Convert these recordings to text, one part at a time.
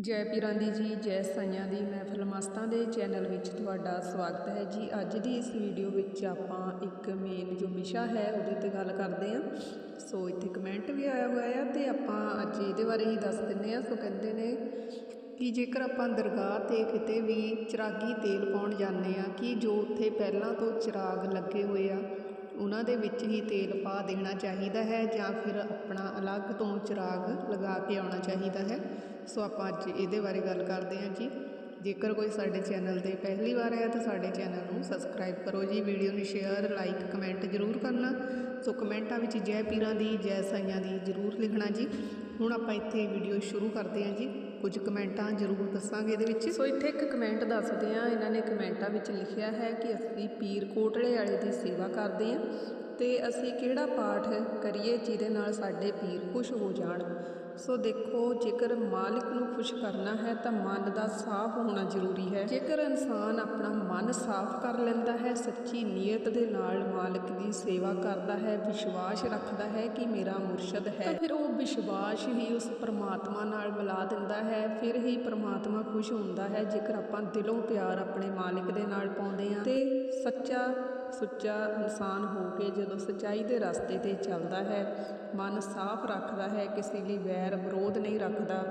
ਜੈ ਪੀਰਾਂ ਦੀ ਜੀ, ਜੈ ਸਾਈਆਂ ਦੀ ਮਹਿਫਲ ਮਸਤਾਂ ਦੇ ਚੈਨਲ ਵਿੱਚ ਤੁਹਾਡਾ ਸਵਾਗਤ ਹੈ ਜੀ। ਅੱਜ ਦੀ ਇਸ ਵੀਡੀਓ ਵਿੱਚ ਆਪਾਂ ਇੱਕ ਮੇਨ ਜੋ ਵਿਸ਼ਾ ਹੈ, ਉਹਦੇ ਤੇ ਗੱਲ ਕਰਦੇ ਹਾਂ। ਸੋ ਇੱਥੇ ਕਮੈਂਟ ਵੀ ਆਇਆ ਹੋਇਆ ਆ ਤੇ ਆਪਾਂ ਅੱਜ ਇਹਦੇ ਬਾਰੇ ਹੀ ਦੱਸ ਦਿੰਦੇ ਹਾਂ। ਸੋ ਕਹਿੰਦੇ ਨੇ ਕਿ ਜੇਕਰ ਆਪਾਂ ਦਰਗਾਹ ਤੇ ਕਿਤੇ ਵੀ ਚਿਰਾਗੀ ਤੇਲ ਪਾਉਣ ਜਾਂਦੇ ਆ ਕਿ ਜੋ ਉੱਥੇ ਪਹਿਲਾਂ ਤੋਂ ਚਿਰਾਗ ਲੱਗੇ ਹੋਏ ਆ ਉਹਨਾਂ ਦੇ ਵਿੱਚ ਹੀ ਤੇਲ ਪਾ ਦੇਣਾ ਚਾਹੀਦਾ ਹੈ ਜਾਂ ਫਿਰ ਆਪਣਾ ਅਲੱਗ ਤੋਂ ਚਿਰਾਗ ਲਗਾ ਕੇ ਆਉਣਾ ਚਾਹੀਦਾ ਹੈ। ਸੋ ਆਪਾਂ ਅੱਜ ਇਹਦੇ ਬਾਰੇ ਗੱਲ ਕਰਦੇ ਹਾਂ ਜੀ। ਜੇਕਰ ਕੋਈ ਸਾਡੇ ਚੈਨਲ ਤੇ ਪਹਿਲੀ ਵਾਰ ਹੈ ਤਾਂ ਸਾਡੇ ਚੈਨਲ ਨੂੰ ਸਬਸਕ੍ਰਾਈਬ ਕਰੋ ਜੀ। ਵੀਡੀਓ ਨੂੰ ਸ਼ੇਅਰ, ਲਾਈਕ, ਕਮੈਂਟ ਜ਼ਰੂਰ ਕਰਨਾ। ਸੋ ਕਮੈਂਟਾਂ ਵਿੱਚ ਜੈ ਪੀਰਾਂ ਦੀ, ਜੈ ਸਾਈਆਂ ਦੀ ਜ਼ਰੂਰ ਲਿਖਣਾ ਜੀ। ਹੁਣ ਆਪਾਂ ਇੱਥੇ ਵੀਡੀਓ ਸ਼ੁਰੂ ਕਰਦੇ ਹਾਂ ਜੀ। ਕੁਝ ਕਮੈਂਟਾਂ ਜ਼ਰੂਰ ਦੱਸਾਂਗੇ ਇਹਦੇ ਵਿੱਚ। ਸੋ ਇੱਥੇ ਇੱਕ ਕਮੈਂਟ ਦੱਸਦੇ ਆ ਇਹਨਾਂ ਨੇ ਕਮੈਂਟਾਂ ਵਿੱਚ ਲਿਖਿਆ ਹੈ ਕਿ ਅਸੀਂ ਪੀਰ ਕੋਟਲੇ ਵਾਲੇ ਦੀ ਸੇਵਾ ਕਰਦੇ ਹਾਂ ਤੇ ਅਸੀਂ ਕਿਹੜਾ ਪਾਠ ਕਰੀਏ ਜਿਹਦੇ ਨਾਲ ਸਾਡੇ ਪੀਰ ਖੁਸ਼ ਹੋ ਜਾਣ। ਸੋ ਦੇਖੋ, ਜੇਕਰ ਮਾਲਕ ਨੂੰ ਖੁਸ਼ ਕਰਨਾ ਹੈ ਤਾਂ ਮਨ ਦਾ ਸਾਫ਼ ਹੋਣਾ ਜ਼ਰੂਰੀ ਹੈ। ਜੇਕਰ ਇਨਸਾਨ ਆਪਣਾ ਮਨ ਸਾਫ਼ ਕਰ ਲੈਂਦਾ ਹੈ, ਸੱਚੀ ਨੀਅਤ ਦੇ ਨਾਲ ਮਾਲਕ ਦੀ ਸੇਵਾ ਕਰਦਾ ਹੈ, ਵਿਸ਼ਵਾਸ ਰੱਖਦਾ ਹੈ ਕਿ ਮੇਰਾ ਮੁਰਸ਼ਦ ਹੈ, ਤਾਂ ਫਿਰ ਉਹ ਵਿਸ਼ਵਾਸ ਹੀ ਉਸ ਪਰਮਾਤਮਾ ਨਾਲ ਮਿਲਾ ਦਿੰਦਾ ਹੈ। ਫਿਰ ਹੀ ਪਰਮਾਤਮਾ ਖੁਸ਼ ਹੁੰਦਾ ਹੈ, ਜੇਕਰ ਆਪਾਂ ਦਿਲੋਂ ਪਿਆਰ ਆਪਣੇ ਮਾਲਕ ਦੇ ਨਾਲ ਪਾਉਂਦੇ ਹਾਂ। ਤੇ ਸੱਚਾ ਸੁੱਚਾ ਇਨਸਾਨ ਹੋ ਕੇ ਜਦੋਂ ਸਚਾਈ ਦੇ ਰਸਤੇ ਤੇ ਚੱਲਦਾ ਹੈ, ਮਨ ਸਾਫ਼ ਰੱਖਦਾ ਹੈ, ਕਿਸੇ ਲਈ ਵੈਰ ਵਿਰੋਧ ਨਹੀਂ ਰੱਖਦਾ,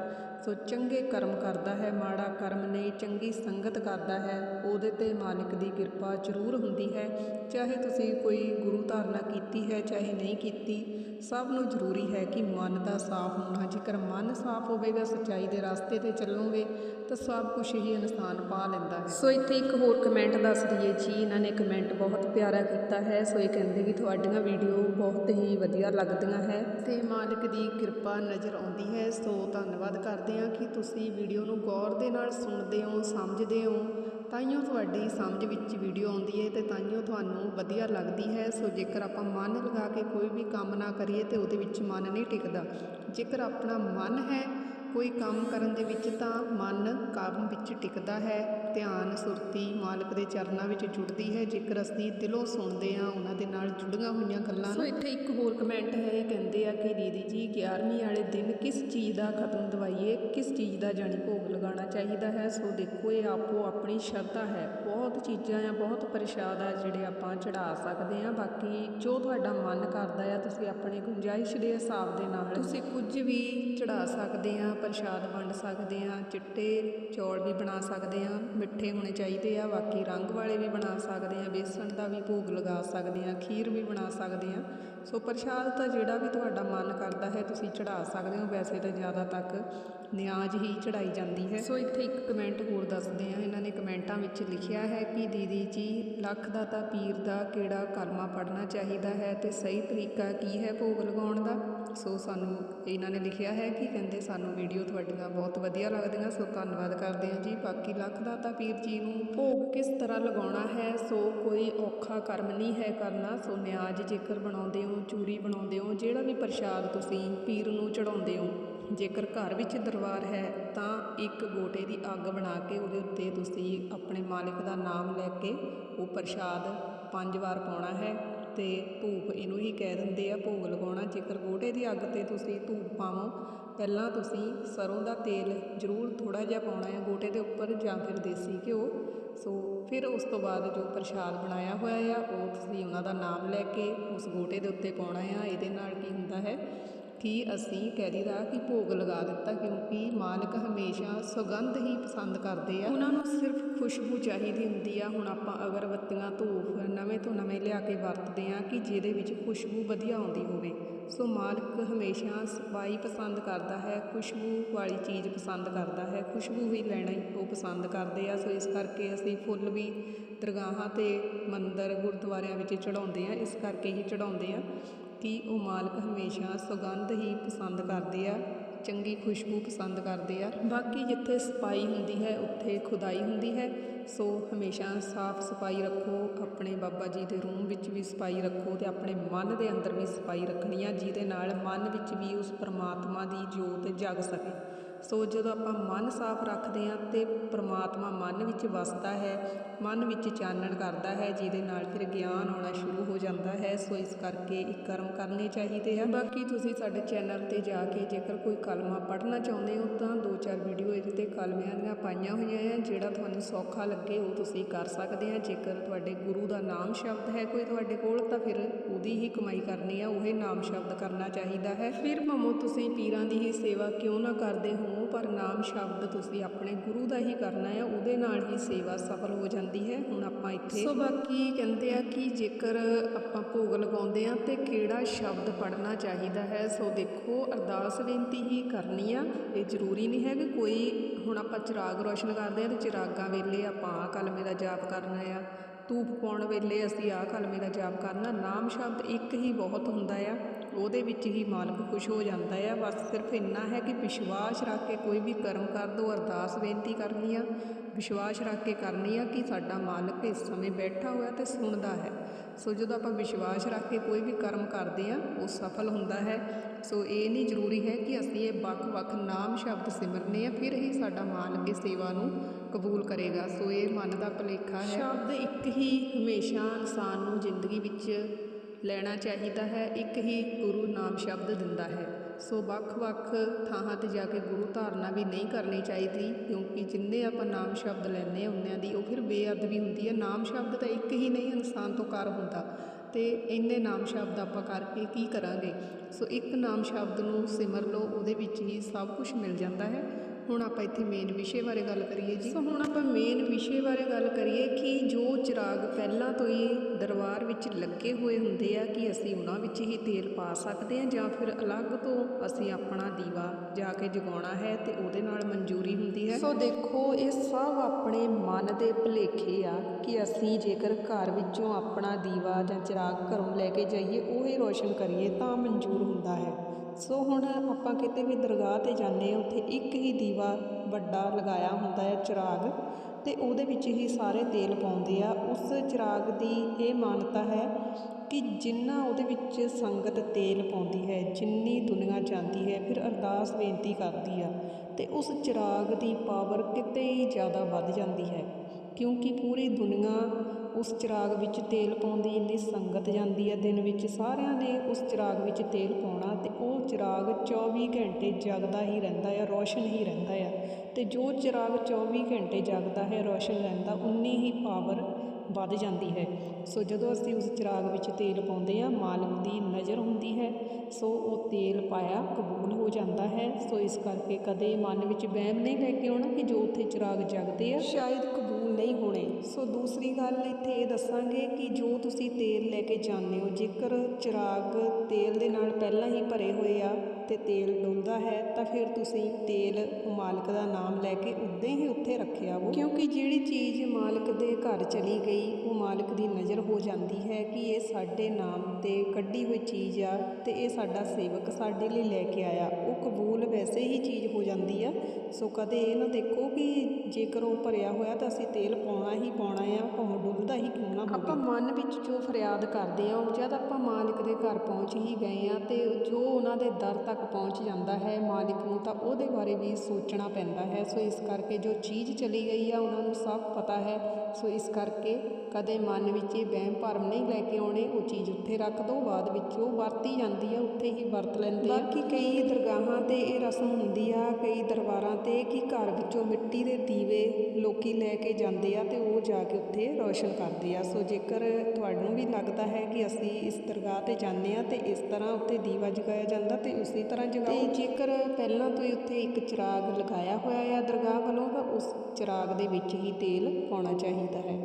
ਸੋ ਚੰਗੇ ਕਰਮ ਕਰਦਾ ਹੈ, ਮਾੜਾ ਕਰਮ ਨਹੀਂ, ਚੰਗੀ ਸੰਗਤ ਕਰਦਾ ਹੈ, ਉਹਦੇ ਤੇ ਮਾਲਿਕ ਦੀ ਕਿਰਪਾ ਜ਼ਰੂਰ ਹੁੰਦੀ ਹੈ। ਚਾਹੇ ਤੁਸੀਂ ਕੋਈ ਗੁਰੂ ਧਾਰਨਾ ਕੀਤੀ ਹੈ, ਚਾਹੇ ਨਹੀਂ ਕੀਤੀ, ਸਭ ਨੂੰ ਜ਼ਰੂਰੀ ਹੈ ਕਿ ਮਨ ਦਾ ਸਾਫ਼ ਹੋਣਾ। ਜੇਕਰ ਮਨ ਸਾਫ਼ ਹੋਵੇਗਾ, ਸਚਾਈ ਦੇ ਰਸਤੇ ਤੇ ਚੱਲੋਗੇ, ਤਾਂ ਸਭ ਕੁਝ ਹੀ ਇਨਸਾਨ ਪਾ ਲੈਂਦਾ ਹੈ। ਸੋ ਇੱਥੇ ਇੱਕ ਹੋਰ ਕਮੈਂਟ ਦੱਸ ਦਈਏ ਜੀ, ਇਹਨਾਂ ਨੇ ਕਮੈਂਟ ਬਹੁਤ ਪਿਆਰਾ ਕੀਤਾ ਹੈ, ਸੋ ਇਹ ਕਹਿੰਦੇ ਕਿ ਤੁਹਾਡੀਆਂ ਵੀਡੀਓ ਬਹੁਤ ਹੀ ਵਧੀਆ ਲੱਗਦੀਆਂ ਹੈ। ਤੇ ਮਾਲਕ ਦੀ ਕਿਰਪਾ ਨਜ਼ਰ ਆਉਂਦੀ ਹੈ, ਸੋ ਧੰਨਵਾਦ ਕਰਦੇ ਹਾਂ ਕਿ ਤੁਸੀਂ ਵੀਡੀਓ ਨੂੰ ਗੌਰ ਦੇ ਨਾਲ ਸੁਣਦੇ ਹੋ, ਸਮਝਦੇ ਹੋ। ਤਾਈਓ ਤੁਹਾਡੀ ਸਮਝ ਵਿੱਚ ਵੀਡੀਓ ਆਉਂਦੀ ਹੈ ਤੇ ਤਾਈਓ ਤੁਹਾਨੂੰ ਵਧੀਆ ਲੱਗਦੀ ਹੈ। ਸੋ ਜੇਕਰ ਆਪਾਂ ਮਨ ਲਗਾ ਕੇ ਕੋਈ ਵੀ ਕੰਮ ਨਾ ਕਰੀਏ ਤੇ ਉਹਦੇ ਵਿੱਚ ਮਨ ਨਹੀਂ ਟਿਕਦਾ। ਜੇਕਰ ਆਪਣਾ ਮਨ ਹੈ ਕੋਈ ਕੰਮ ਕਰਨ ਦੇ ਵਿੱਚ ਤਾਂ ਮਨ ਕੰਮ ਵਿੱਚ ਟਿਕਦਾ ਹੈ ਧਿਆਨ ਸੁਰਤੀ ਮਾਲਕ ਦੇ ਚਰਨਾਂ ਵਿੱਚ ਜੁੜਦੀ ਹੈ ਜੇਕਰ ਅਸੀਂ ਦਿਲੋਂ ਸੁਣਦੇ ਹਾਂ ਉਹਨਾਂ ਦੇ ਨਾਲ ਜੁੜੀਆਂ ਹੋਈਆਂ ਗੱਲਾਂ ਸੋ ਇੱਥੇ ਇੱਕ ਹੋਰ ਕਮੈਂਟ ਹੈ ਇਹ ਕਹਿੰਦੇ ਆ ਕਿ ਦੀਦੀ ਜੀ 11ਵੀਂ ਵਾਲੇ ਦਿਨ ਕਿਸ ਚੀਜ਼ ਦਾ ਖਤਮ ਦਵਾਈਏ ਕਿਸ ਚੀਜ਼ ਦਾ ਜਾਣੀ ਭੋਗ ਲਗਾਉਣਾ ਚਾਹੀਦਾ ਹੈ? ਸੋ ਦੇਖੋ ਇਹ ਆਪੋ ਆਪਣੀ ਸ਼ਰਧਾ ਹੈ। ਬਹੁਤ ਚੀਜ਼ਾਂ ਆ ਬਹੁਤ ਪ੍ਰਸ਼ਾਦ ਆ ਜਿਹੜੇ ਆਪਾਂ ਚੜਾ ਸਕਦੇ ਆ ਬਾਕੀ ਜੋ ਤੁਹਾਡਾ ਮਨ ਕਰਦਾ ਆ ਤੁਸੀਂ ਆਪਣੇ ਗੁੰਜਾਇਸ਼ ਦੇ ਹਿਸਾਬ ਦੇ ਨਾਲ ਤੁਸੀਂ ਕੁਝ ਵੀ ਚੜਾ ਸਕਦੇ ਆ ਪ੍ਰਸ਼ਾਦ ਵੰਡ ਸਕਦੇ ਹਾਂ, ਚਿੱਟੇ ਚੌਲ ਵੀ ਬਣਾ ਸਕਦੇ ਹਾਂ, ਮਿੱਠੇ ਹੋਣੇ ਚਾਹੀਦੇ ਆ, ਬਾਕੀ ਰੰਗ ਵਾਲੇ ਵੀ ਬਣਾ ਸਕਦੇ ਹਾਂ, ਬੇਸਣ ਦਾ ਵੀ ਭੋਗ ਲਗਾ ਸਕਦੇ ਹਾਂ, ਖੀਰ ਵੀ ਬਣਾ ਸਕਦੇ ਹਾਂ। ਸੋ ਪ੍ਰਸ਼ਾਦ ਤਾਂ ਜਿਹੜਾ ਵੀ ਤੁਹਾਡਾ ਮਨ ਕਰਦਾ ਹੈ, ਤੁਸੀਂ ਚੜਾ ਸਕਦੇ ਹੋ, ਵੈਸੇ ਤਾਂ ਜ਼ਿਆਦਾ ਤੱਕ ਨਿਆਜ਼ ਹੀ ਚੜਾਈ ਜਾਂਦੀ ਹੈ। ਸੋ ਇੱਥੇ ਇੱਕ ਕਮੈਂਟ ਹੋਰ ਦੱਸਦੇ ਆ ਇਹਨਾਂ ਨੇ ਕਮੈਂਟਾਂ ਵਿੱਚ ਲਿਖਿਆ ਹੈ ਕਿ ਦੀਦੀ ਜੀ, ਲੱਖ ਦਾ ਤਾਂ ਪੀਰ ਦਾ ਕਿਹੜਾ ਕਲਮਾ ਪੜਨਾ ਚਾਹੀਦਾ ਹੈ ਤੇ ਸਹੀ ਤਰੀਕਾ ਕੀ ਹੈ ਭੋਗ ਲਗਾਉਣ ਦਾ? ਸੋ ਸਾਨੂੰ, ਇਹਨਾਂ ਨੇ ਲਿਖਿਆ ਹੈ ਕਿ ਕਹਿੰਦੇ ਸਾਨੂੰ ਵੀਡੀਓ ਤੁਹਾਡੀਆਂ ਬਹੁਤ ਵਧੀਆ ਲੱਗਦੀਆਂ, ਸੋ ਧੰਨਵਾਦ ਕਰਦੇ ਹਾਂ ਜੀ। ਬਾਕੀ ਲੱਖ ਦਾ ਤਾਂ ਪੀਰ ਜੀ ਨੂੰ ਭੋਗ ਕਿਸ ਤਰ੍ਹਾਂ ਲਗਾਉਣਾ ਹੈ, ਸੋ ਕੋਈ ਔਖਾ ਕਰਮ ਨਹੀਂ ਹੈ ਕਰਨਾ। ਸੋ ਨਿਆਜ਼ ਜੇਕਰ ਬਣਾਉਂਦੇ ਹੋ, ਚੂਰੀ ਬਣਾਉਂਦੇ ਹੋ, ਜਿਹੜਾ ਵੀ ਪ੍ਰਸ਼ਾਦ ਤੁਸੀਂ ਪੀਰ ਨੂੰ ਚੜਾਉਂਦੇ ਹੋ, ਜੇਕਰ ਘਰ ਵਿੱਚ ਦਰਬਾਰ ਹੈ, ਤਾਂ ਇੱਕ ਗੋਟੇ ਦੀ ਅੱਗ ਬਣਾ ਕੇ ਉਹਦੇ ਉੱਤੇ ਤੁਸੀਂ ਆਪਣੇ ਮਾਲਿਕ ਦਾ ਨਾਮ ਲੈ ਕੇ ਉਹ ਪ੍ਰਸ਼ਾਦ ਪੰਜ ਵਾਰ ਪਾਉਣਾ ਹੈ। ਤੇ ਧੂਪ ਇਹਨੂੰ ਹੀ ਕਹਿ ਦਿੰਦੇ ਆ, ਭੋਗ ਲਗਾਉਣਾ। ਜੇਕਰ ਗੋਟੇ ਦੀ ਅੱਗ ਤੇ ਤੁਸੀਂ ਧੂਪ ਪਾਵੋ, ਪਹਿਲਾਂ ਤੁਸੀਂ ਸਰੋਂ ਦਾ ਤੇਲ ਜ਼ਰੂਰ ਥੋੜਾ ਜਿਹਾ ਪਾਉਣਾ ਹੈ ਗੋਟੇ ਦੇ ਉੱਪਰ ਜਾਂ ਫਿਰ ਦੇਸੀ ਘਿਓ। ਸੋ ਫਿਰ ਉਸ ਤੋਂ ਬਾਅਦ ਜੋ ਪ੍ਰਸ਼ਾਦ ਬਣਾਇਆ ਹੋਇਆ ਆ, ਉਹ ਤੁਸੀਂ ਉਹਨਾਂ ਦਾ ਨਾਮ ਲੈ ਕੇ ਉਸ ਗੋਟੇ ਦੇ ਉੱਤੇ ਪਾਉਣਾ ਆ। ਇਹਦੇ ਨਾਲ ਕੀ ਹੁੰਦਾ ਹੈ ਕਿ ਅਸੀਂ ਕਹਿ ਦਈਦਾ ਕਿ ਭੋਗ ਲਗਾ ਦਿੱਤਾ, ਕਿਉਂਕਿ ਮਾਲਕ ਹਮੇਸ਼ਾ ਸੁਗੰਧ ਹੀ ਪਸੰਦ ਕਰਦੇ ਆ। ਉਹਨਾਂ ਨੂੰ ਸਿਰਫ ਖੁਸ਼ਬੂ ਚਾਹੀਦੀ ਹੁੰਦੀ ਆ। ਹੁਣ ਆਪਾਂ ਅਗਰਬੱਤੀਆਂ, ਧੂਫ ਨਵੇਂ ਤੋਂ ਨਵੇਂ ਲਿਆ ਕੇ ਵਰਤਦੇ ਆ ਕਿ ਜਿਹਦੇ ਵਿੱਚ ਖੁਸ਼ਬੂ ਵਧੀਆ ਆਉਂਦੀ ਹੋਵੇ। ਸੋ ਮਾਲਕ ਹਮੇਸ਼ਾ ਸਫ਼ਾਈ ਪਸੰਦ ਕਰਦਾ ਹੈ, ਖੁਸ਼ਬੂ ਵਾਲੀ ਚੀਜ਼ ਪਸੰਦ ਕਰਦਾ ਹੈ, ਖੁਸ਼ਬੂ ਹੀ ਲੈਣਾ ਹੀ ਉਹ ਪਸੰਦ ਕਰਦੇ ਆ। ਸੋ ਇਸ ਕਰਕੇ ਅਸੀਂ ਫੁੱਲ ਵੀ ਦਰਗਾਹਾਂ ਤੇ ਮੰਦਰ ਗੁਰਦੁਆਰਿਆਂ ਵਿੱਚ ਚੜਾਉਂਦੇ ਆ, ਇਸ ਕਰਕੇ ਹੀ ਚੜਾਉਂਦੇ ਆ। ਕਿ ਉਹ ਮਾਲਕ ਹਮੇਸ਼ਾ ਸੁਗੰਧ ਹੀ ਪਸੰਦ ਕਰਦੇ ਆ, ਚੰਗੀ ਖੁਸ਼ਬੂ ਪਸੰਦ ਕਰਦੇ ਆ। ਬਾਕੀ ਜਿੱਥੇ ਸਫ਼ਾਈ ਹੁੰਦੀ ਹੈ, ਉੱਥੇ ਖੁਦਾਈ ਹੁੰਦੀ ਹੈ। ਸੋ ਹਮੇਸ਼ਾ ਸਾਫ਼ ਸਫ਼ਾਈ ਰੱਖੋ, ਆਪਣੇ ਬਾਬਾ ਜੀ ਦੇ ਰੂਮ ਵਿੱਚ ਵੀ ਸਫ਼ਾਈ ਰੱਖੋ ਤੇ ਆਪਣੇ ਮਨ ਦੇ ਅੰਦਰ ਵੀ ਸਫ਼ਾਈ ਰੱਖਣੀ ਆ, ਜਿਹਦੇ ਨਾਲ ਮਨ ਵਿੱਚ ਵੀ ਉਸ ਪਰਮਾਤਮਾ ਦੀ ਜੋਤ ਜਗ ਸਕੇ। ਸੋ ਜਦੋਂ ਆਪਾਂ ਮਨ ਸਾਫ਼ ਰੱਖਦੇ ਹਾਂ ਤੇ ਪਰਮਾਤਮਾ ਮਨ ਵਿੱਚ ਵਸਦਾ ਹੈ ਮਨ ਵਿੱਚ ਚਾਨਣ ਕਰਦਾ ਹੈ, ਜਿਹਦੇ ਨਾਲ ਫਿਰ ਗਿਆਨ ਆਉਣਾ ਸ਼ੁਰੂ ਹੋ ਜਾਂਦਾ ਹੈ। ਸੋ ਇਸ ਕਰਕੇ ਇਹ ਕਰਮ ਕਰਨੇ ਚਾਹੀਦੇ ਆ। ਬਾਕੀ ਤੁਸੀਂ ਸਾਡੇ ਚੈਨਲ ਤੇ ਜਾ ਕੇ ਜੇਕਰ ਕੋਈ ਕਲਮਾ ਪੜ੍ਹਨਾ ਚਾਹੁੰਦੇ ਹੋ, ਤਾਂ ਦੋ ਚਾਰ ਵੀਡੀਓ ਇਹਦੇ ਤੇ ਕਲਮਿਆਂ ਦੀਆਂ ਪਾਈਆਂ ਹੋਈਆਂ ਆ, ਜਿਹੜਾ ਤੁਹਾਨੂੰ ਸੌਖਾ ਲੱਗੇ, ਉਹ ਤੁਸੀਂ ਕਰ ਸਕਦੇ ਆ। ਜੇਕਰ ਤੁਹਾਡੇ ਗੁਰੂ ਦਾ ਨਾਮ ਸ਼ਬਦ ਹੈ ਕੋਈ ਤੁਹਾਡੇ ਕੋਲ, ਤਾਂ ਫਿਰ ਉਹਦੀ ਹੀ ਕਮਾਈ ਕਰਨੀ ਆ, ਉਹੇ ਨਾਮ ਸ਼ਬਦ ਕਰਨਾ ਚਾਹੀਦਾ ਹੈ। ਫਿਰ ਭਾਵੇਂ ਤੁਸੀਂ ਪੀਰਾਂ ਦੀ ਹੀ ਸੇਵਾ ਕਿਉਂ ਨਾ ਕਰਦੇ ਹੋ, ਪਰ ਨਾਮ ਸ਼ਬਦ ਤੁਸੀਂ ਆਪਣੇ ਗੁਰੂ ਦਾ ਹੀ ਕਰਨਾ ਆ, ਉਹਦੇ ਨਾਲ ਹੀ ਸੇਵਾ ਸਫਲ ਹੋ ਜਾਂਦੀ ਹੈ, ਹੁਣ ਆਪਾਂ ਇੱਥੇ ਸੋ ਬਾਕੀ ਕਹਿੰਦੇ ਆ ਕਿ ਜੇਕਰ ਆਪਾਂ ਭੋਗ ਲਗਾਉਂਦੇ ਆ ਤੇ ਕਿਹੜਾ ਸ਼ਬਦ ਪੜ੍ਹਨਾ ਚਾਹੀਦਾ ਹੈ, ਸੋ ਦੇਖੋ, ਅਰਦਾਸ ਬੇਨਤੀ ਹੀ ਕਰਨੀ ਆ। ਇਹ ਜ਼ਰੂਰੀ ਨਹੀਂ ਹੈ ਕਿ ਕੋਈ, ਹੁਣ ਆਪਾਂ ਚਿਰਾਗ ਰੋਸ਼ਨ ਕਰਦੇ ਆ ਤੇ ਚਿਰਾਗਾਂ ਵੇਲੇ ਆਪਾਂ ਆਹ ਕਲਮੇ ਦਾ ਜਾਪ ਕਰਨਾ ਆ। ਧੂਪ ਪਾਉਣ ਵੇਲੇ ਅਸੀਂ ਆਹ ਕਲਮੇ ਦਾ ਜਾਪ ਕਰਨਾ, ਨਾਮ ਸ਼ਬਦ ਇੱਕ ਹੀ ਬਹੁਤ ਹੁੰਦਾ ਆ। ਉਹਦੇ ਵਿੱਚ ਹੀ ਮਾਲਕ ਖੁਸ਼ ਹੋ ਜਾਂਦਾ ਹੈ ਬਸ ਸਿਰਫ ਇੰਨਾ ਹੈ ਕਿ ਵਿਸ਼ਵਾਸ ਰੱਖ ਕੇ ਕੋਈ ਵੀ ਕਰਮ ਕਰ ਦੋ, ਅਰਦਾਸ ਬੇਨਤੀ ਕਰਨੀ ਆ, ਵਿਸ਼ਵਾਸ ਰੱਖ ਕੇ ਕਰਨੀ ਆ ਕਿ ਸਾਡਾ ਮਾਲਕ ਇਸ ਸਮੇਂ ਬੈਠਾ ਹੋਇਆ ਤੇ ਸੁਣਦਾ ਹੈ। ਸੋ ਜਦੋਂ ਆਪਾਂ ਵਿਸ਼ਵਾਸ ਰੱਖ ਕੇ ਕੋਈ ਵੀ ਕਰਮ ਕਰਦੇ ਆ, ਉਹ ਸਫਲ ਹੁੰਦਾ ਹੈ। ਸੋ ਇਹ ਨਹੀਂ ਜ਼ਰੂਰੀ ਹੈ ਕਿ ਅਸੀਂ ਇਹ ਵੱਖ-ਵੱਖ ਨਾਮ ਸ਼ਬਦ ਸਿਮਰਨੇ ਆ, ਫਿਰ ਹੀ ਸਾਡਾ ਮਾਲਕ ਇਸ ਸੇਵਾ ਨੂੰ ਕਬੂਲ ਕਰੇਗਾ। ਸੋ ਇਹ ਮਨ ਦਾ ਭੁਲੇਖਾ ਹੈ। ਸ਼ਬਦ ਇੱਕ ਹੀ ਹਮੇਸ਼ਾ ਇਨਸਾਨ ਨੂੰ ਜ਼ਿੰਦਗੀ ਵਿੱਚ ਲੈਣਾ ਚਾਹੀਦਾ ਹੈ, ਇੱਕ ਹੀ ਗੁਰੂ ਨਾਮ ਸ਼ਬਦ ਦਿੰਦਾ ਹੈ। ਸੋ ਵੱਖ-ਵੱਖ ਥਾਵਾਂ ਤੇ ਜਾ ਕੇ ਗੁਰੂ ਧਾਰਨਾ ਵੀ ਨਹੀਂ ਕਰਨੀ ਚਾਹੀਦੀ, ਕਿਉਂਕਿ ਜਿੰਨੇ ਆਪਾਂ ਨਾਮ ਸ਼ਬਦ ਲੈਂਦੇ ਆ ਉਨਿਆਂ ਦੀ ਉਹ ਫਿਰ ਬੇਅਦਬੀ ਹੁੰਦੀ ਹੈ। ਨਾਮ ਸ਼ਬਦ ਤਾਂ ਇੱਕ ਹੀ ਨਹੀਂ, ਇਨਸਾਨ ਤੋਂ ਕਰ ਹੁੰਦਾ। ਤੇ ਇੰਨੇ ਨਾਮ ਸ਼ਬਦ ਆਪਾਂ ਕਰਕੇ ਕੀ ਕਰਾਂਗੇ? ਸੋ ਇੱਕ ਨਾਮ ਸ਼ਬਦ ਨੂੰ ਸਿਮਰ ਲਓ, ਉਹਦੇ ਵਿੱਚ ਹੀ ਸਭ ਕੁਝ ਮਿਲ ਜਾਂਦਾ ਹੈ। ਹੁਣ ਆਪਾਂ ਇੱਥੇ ਮੇਨ ਵਿਸ਼ੇ ਬਾਰੇ ਗੱਲ ਕਰੀਏ ਜੀ। ਸੋ ਹੁਣ ਆਪਾਂ ਮੇਨ ਵਿਸ਼ੇ ਬਾਰੇ ਗੱਲ ਕਰੀਏ ਕਿ ਜੋ ਚਿਰਾਗ ਪਹਿਲਾਂ ਤੋਂ ਹੀ ਦਰਬਾਰ ਵਿੱਚ ਲੱਗੇ ਹੋਏ ਹੁੰਦੇ ਆ, ਕਿ ਅਸੀਂ ਉਹਨਾਂ ਵਿੱਚ ਹੀ ਤੇਲ ਪਾ ਸਕਦੇ ਹਾਂ ਜਾਂ ਫਿਰ ਅਲੱਗ ਤੋਂ ਅਸੀਂ ਆਪਣਾ ਦੀਵਾ ਜਾ ਕੇ ਜਗਾਉਣਾ ਹੈ ਤੇ ਉਹਦੇ ਨਾਲ ਮਨਜ਼ੂਰੀ ਹੁੰਦੀ ਹੈ। ਸੋ ਦੇਖੋ, ਇਹ ਸਭ ਆਪਣੇ ਮਨ ਦੇ ਭੁਲੇਖੇ ਆ ਕਿ ਅਸੀਂ ਜੇਕਰ ਘਰ ਵਿੱਚੋਂ ਆਪਣਾ ਦੀਵਾ ਜਾਂ ਚਿਰਾਗ ਘਰੋਂ ਲੈ ਕੇ ਜਾਈਏ, ਉਹ ਹੀ ਰੋਸ਼ਨ ਕਰੀਏ ਤਾਂ ਮਨਜ਼ੂਰ ਹੁੰਦਾ ਹੈ। ਸੋ ਹੁਣ ਆਪਾਂ ਕਿਤੇ ਵੀ ਦਰਗਾਹ ਤੇ ਜਾਂਦੇ ਹਾਂ, ਉੱਥੇ ਇੱਕ ਹੀ ਦੀਵਾ ਵੱਡਾ ਲਗਾਇਆ ਹੁੰਦਾ ਹੈ ਚਿਰਾਗ ਤੇ ਉਹਦੇ ਵਿੱਚ ਹੀ ਸਾਰੇ ਤੇਲ ਪਾਉਂਦੇ ਆ। ਉਸ ਚਿਰਾਗ ਦੀ ਇਹ ਮਾਨਤਾ ਹੈ ਕਿ ਜਿੰਨਾ ਉਹਦੇ ਵਿੱਚ ਸੰਗਤ ਤੇਲ ਪਾਉਂਦੀ ਹੈ, ਜਿੰਨੀ ਦੁਨੀਆ ਜਾਂਦੀ ਹੈ, ਫਿਰ ਅਰਦਾਸ ਬੇਨਤੀ ਕਰਦੀ ਆ ਤੇ ਉਸ ਚਿਰਾਗ ਦੀ ਪਾਵਰ ਕਿਤੇ ਹੀ ਜ਼ਿਆਦਾ ਵੱਧ ਜਾਂਦੀ ਹੈ। ਕਿਉਂਕਿ ਪੂਰੀ ਦੁਨੀਆ ਉਸ ਚਿਰਾਗ ਵਿੱਚ ਤੇਲ ਪਾਉਣ ਦੀ ਇੰਨੀ ਸੰਗਤ ਜਾਂਦੀ ਹੈ ਦਿਨ ਵਿੱਚ। ਸਾਰਿਆਂ ਨੇ ਉਸ ਚਿਰਾਗ ਵਿੱਚ ਤੇਲ ਪਾਉਣਾ ਅਤੇ ਉਹ ਚਿਰਾਗ 24 ਘੰਟੇ ਜਗਦਾ ਹੀ ਰਹਿੰਦਾ ਹੈ, ਰੌਸ਼ਨ ਹੀ ਰਹਿੰਦਾ ਹੈ। ਅਤੇ ਜੋ ਚਿਰਾਗ 24 ਘੰਟੇ ਜਗਦਾ ਹੈ, ਰੌਸ਼ਨ ਰਹਿੰਦਾ, ਉਨੀ ਹੀ ਪਾਵਰ ਵੱਧ ਜਾਂਦੀ ਹੈ। ਸੋ ਜਦੋਂ ਅਸੀਂ ਉਸ ਚਿਰਾਗ ਵਿੱਚ ਤੇਲ ਪਾਉਂਦੇ ਆ ਮਾਲਕ ਦੀ ਨਜ਼ਰ ਹੁੰਦੀ ਹੈ, ਸੋ ਉਹ ਤੇਲ ਪਾਇਆ ਕਬੂਲ ਹੋ ਜਾਂਦਾ ਹੈ। ਸੋ ਇਸ ਕਰਕੇ ਕਦੇ ਮਨ ਵਿੱਚ ਵਹਿਮ ਨਹੀਂ ਲੈ ਕੇ ਆਉਣਾ ਕਿ ਜੋ ਉੱਥੇ ਚਿਰਾਗ ਜਗਦੇ ਆ, ਸ਼ਾਇਦ ਕਬੂਲ ਨਹੀਂ ਹੋਣੇ। ਸੋ ਦੂਸਰੀ ਗੱਲ ਇੱਥੇ ਇਹ ਦੱਸਾਂਗੇ ਕਿ ਜੋ ਤੁਸੀਂ ਤੇਲ ਲੈ ਕੇ ਜਾਂਦੇ ਹੋ, ਜੇਕਰ ਚਿਰਾਗ ਤੇਲ ਦੇ ਨਾਲ ਪਹਿਲਾਂ ਹੀ ਭਰੇ ਹੋਏ ਆ ਤੇ ਤੇਲ ਡੁੱਲਦਾ ਹੈ, ਤਾਂ ਫਿਰ ਤੁਸੀਂ ਤੇਲ ਮਾਲਕ ਦਾ ਨਾਮ ਲੈ ਕੇ ਉੱਦਾਂ ਹੀ ਉੱਥੇ ਰੱਖਿਆ ਉਹ ਕਿਉਂਕਿ ਜਿਹੜੀ ਚੀਜ਼ ਮਾਲਕ ਦੇ ਘਰ ਚਲੀ ਗਈ, ਉਹ ਮਾਲਕ ਦੀ ਨਜ਼ਰ ਹੋ ਜਾਂਦੀ ਹੈ ਕਿ ਇਹ ਸਾਡੇ ਨਾਮ ਤੇ ਕੱਢੀ ਹੋਈ ਚੀਜ਼ ਆ ਤੇ ਇਹ ਸਾਡਾ ਸੇਵਕ ਸਾਡੇ ਲਈ ਲੈ ਕੇ ਆਇਆ। ਕਬੂਲ ਵੈਸੇ ਹੀ ਚੀਜ਼ ਹੋ ਜਾਂਦੀ ਆ। ਸੋ ਕਦੇ ਇਹ ਨਾ ਦੇਖੋ ਕਿ ਜੇਕਰ ਉਹ ਭਰਿਆ ਹੋਇਆ ਤਾਂ ਅਸੀਂ ਤੇਲ ਪਾਉਣਾ ਹੀ ਪਾਉਣਾ ਆ ਭਾਵੇਂ ਡੁੱਲਦਾ ਹੀ ਕਿਉਂ ਨਾ ਆਪਾਂ ਮਨ ਵਿੱਚ ਜੋ ਫਰਿਆਦ ਕਰਦੇ ਆ ਜਦ ਆਪਾਂ ਮਾਲਕ ਦੇ ਘਰ ਪਹੁੰਚ ਹੀ ਗਏ ਆ ਤੇ ਜੋ ਉਹਨਾਂ ਦੇ ਦਰ ਤੱਕ ਪਹੁੰਚ ਜਾਂਦਾ ਹੈ ਮਾਲਿਕ ਨੂੰ ਤਾਂ ਉਹਦੇ ਬਾਰੇ ਵੀ ਸੋਚਣਾ ਪੈਂਦਾ ਹੈ। ਸੋ ਇਸ ਕਰਕੇ ਜੋ ਚੀਜ਼ ਚਲੀ ਗਈ ਆ ਉਹਨਾਂ ਨੂੰ ਸਭ ਪਤਾ ਹੈ। ਸੋ ਇਸ ਕਰਕੇ ਕਦੇ ਮਨ ਵਿੱਚ ਇਹ ਵਹਿਮ ਭਰਮ ਨਹੀਂ ਲੈ ਕੇ ਆਉਣੇ ਉਹ ਚੀਜ਼ ਉੱਥੇ ਰੱਖ ਦੋ ਬਾਅਦ ਵਿੱਚ ਉਹ ਵਰਤੀ ਜਾਂਦੀ ਆ ਉੱਥੇ ਹੀ ਵਰਤ ਲੈਂਦੇ ਆ। ਬਾਕੀ ਕਈ ਦਰਗਾਹਾਂ ਤੇ ਇਹ ਰਸਮ ਹੁੰਦੀ ਆ ਕਈ ਦਰਬਾਰਾਂ ਤੇ ਕਿ ਘਰ ਵਿੱਚੋਂ ਮਿੱਟੀ ਦੇ ਦੀਵੇ ਲੋਕੀ ਲੈ ਕੇ ਜਾਂਦੇ ਆ ਤੇ ਉਹ ਜਾ ਕੇ ਉੱਥੇ ਰੌਸ਼ਨ ਕਰਦੇ ਆ। ਸੋ ਜੇਕਰ ਤੁਹਾਨੂੰ ਵੀ ਲੱਗਦਾ ਹੈ ਕਿ ਅਸੀਂ ਇਸ ਦਰਗਾਹ ਤੇ ਜਾਂਦੇ ਆ ਤੇ ਇਸ ਤਰ੍ਹਾਂ ਉੱਥੇ ਦੀਵਾ ਜਗਾਇਆ ਜਾਂਦਾ ਤੇ ਉਸੇ ਤਰ੍ਹਾਂ ਜਗਾਓ। ਤੇ ਜੇਕਰ ਪਹਿਲਾਂ ਤੋਂ ਹੀ ਉੱਥੇ ਇੱਕ ਚਿਰਾਗ ਲਗਾਇਆ ਹੋਇਆ ਆ ਦਰਗਾਹ ਵੱਲੋਂ, ਤਾਂ ਉਸ ਚਿਰਾਗ ਦੇ ਵਿੱਚ ਹੀ ਤੇਲ ਪਾਉਣਾ ਚਾਹੀਦਾ ਹੈ।